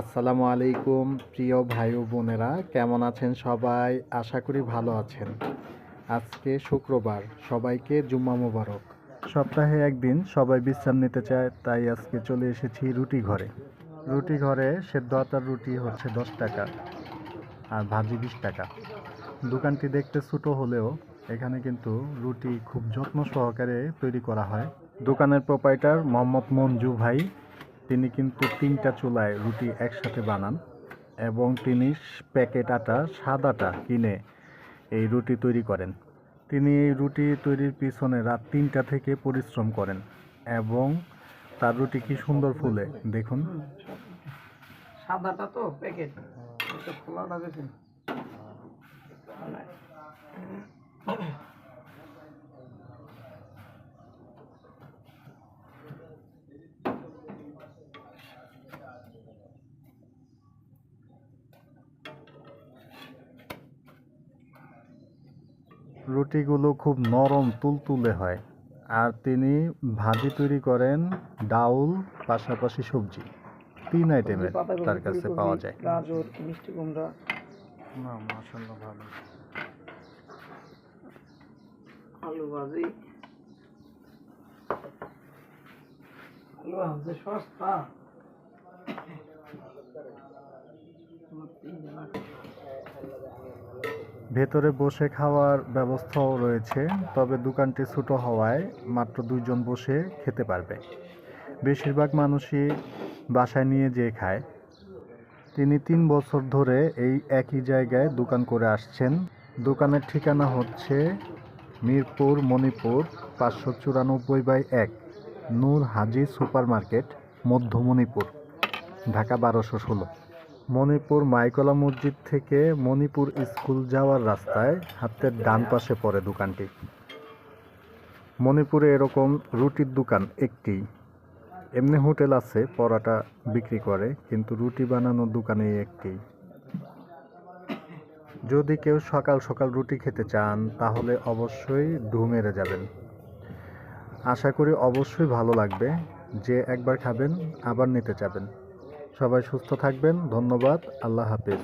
আসসালামু আলাইকুম, প্রিয় ভাই ও বোনেরা, কেমন আছেন সবাই? আশা করি ভালো আছেন। আজকে শুক্রবার, সবাইকে জুম্মা মোবারক। সপ্তাহে একদিন সবাই বিশ্রাম নিতে চায়, তাই আজকে চলে এসেছি রুটি ঘরে। রুটি ঘরে সেদ্ধ আটার রুটি হচ্ছে দশ টাকা আর ভাজি বিশ টাকা। দোকানটি দেখতে ছোটো হলেও এখানে কিন্তু রুটি খুব যত্ন সহকারে তৈরি করা হয়। দোকানের প্রোপাইটার মোহাম্মদ মঞ্জু ভাই তিনি কিন্তু তিনটা চুলায় রুটি একসাথে বানান এবং তিনি প্যাকেট আটা সাদাটা কিনে এই রুটি তৈরি করেন। তিনি এই রুটি তৈরির পিছনে রাত তিনটা থেকে পরিশ্রম করেন এবং তার রুটি কি সুন্দর ফুলে, দেখুন। সাদাটা তো, প্যাকেট। খোলাটা দেখুন। রুটিগুলো খুব নরম তুলতুলে হয়। আর তিনি ভাজি তৈরি করেন ডাউল পাশাপাশি সবজি। তিন আইটেমের তার কাছে পাওয়া যায়। গাজর মিষ্টি কুমড়া। না মাশাআল্লাহ ভালো। আলু ভাজি। আলু ভাজি সস্তা। তিন। ভেতরে বসে খাওয়ার ব্যবস্থাও রয়েছে, তবে দোকানটি ছোট হওয়ায় মাত্র দুইজন বসে খেতে পারবে। বেশিরভাগ মানুষই বাসায় নিয়ে যেয়ে খায়। তিনি তিন বছর ধরে এই একই জায়গায় দোকান করে আসছেন। দোকানের ঠিকানা হচ্ছে মিরপুর মণিপুর পাঁচশো চুরানব্বই বাই এক নূর হাজি সুপার মার্কেট মধ্য মণিপুর, ঢাকা বারোশো ষোলো। মণিপুর মাইকলা মসজিদ থেকে মণিপুর স্কুল যাওয়ার রাস্তায় হাতের ডান পাশে পড়ে দোকানটি। মণিপুরে এরকম রুটির দোকান একটি। এমনি হোটেল আছে, পরাটা বিক্রি করে, কিন্তু রুটি বানানোর দোকানে একটি। যদি কেউ সকাল সকাল রুটি খেতে চান, তাহলে অবশ্যই ঢু মেরে যাবেন। আশা করি অবশ্যই ভালো লাগবে। যে একবার খাবেন, আবার নিতে যাবেন সবাই সুস্থ থাকবেন। ধন্যবাদ। আল্লাহ হাফিজ।